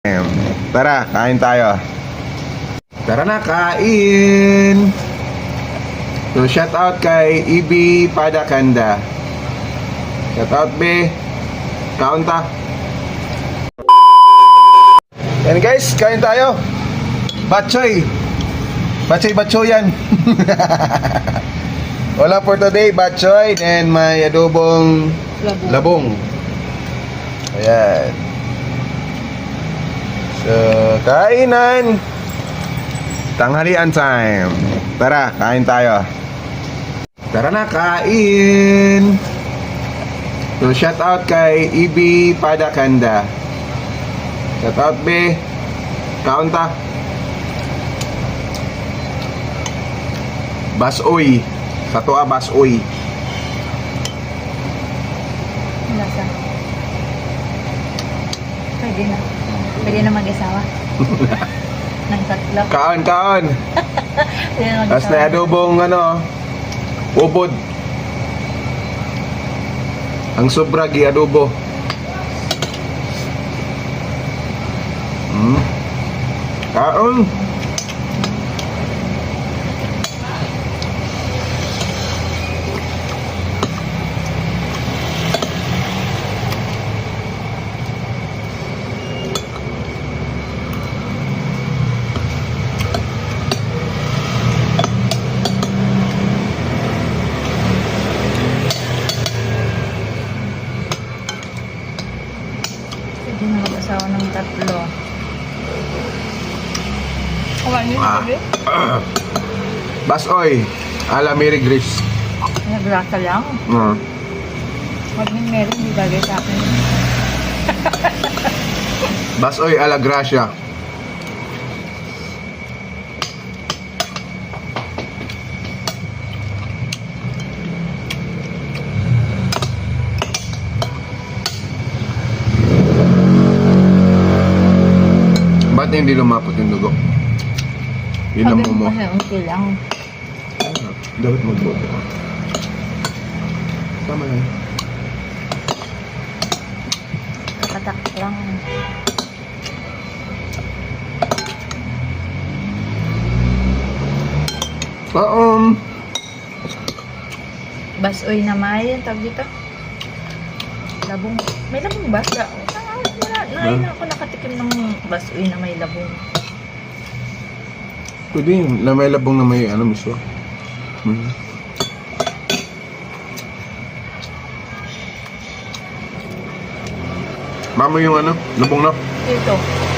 Tara, kain tayo. Tara na, kain! So, shout out kay Ibi Padakanda. Shout out, be. Kaon ta. Yan guys, kain tayo. Batchoy. Batchoy, batchoyan. Wala for today, batchoy. Then may adobong labong. Ayan. So, kainan. Tanghalian time. Tara, kain tayo. Tara na, kain. So, shout out kay Ibi Padakanda. Shout out, be. Kaon ta. Basoy. Katoa basoy. Lasa. Pwede na. Pwede na mag-isawa. Nang tatlo. Kaon, kaon. Pwede na Tapos na adobong ano, ubod. Ang sobra gi adobo. Hmm. Kaon. Na mag-asawa ng tatlo. Kumain niyo Ah. gabi? Basoy. Ala Mary Grace. Nagrasa lang. Hmm. Huwag ni Mary, hindi bagay sa akin. Basoy ala Gracia. Ba't hindi lumapot yung dugo? Yun ang Sabi mo. Kasi lang. Dapat magboto. Tama na. Katak lang. Paom. Basoy na may. Tawag dito? Labong. May labong ba? Sa, Nain ako nakatikim ng basoy na may labong. Pwede yun. Na may labong na may ano miswa. Hmm. Mama yung ano, labong na. Ito.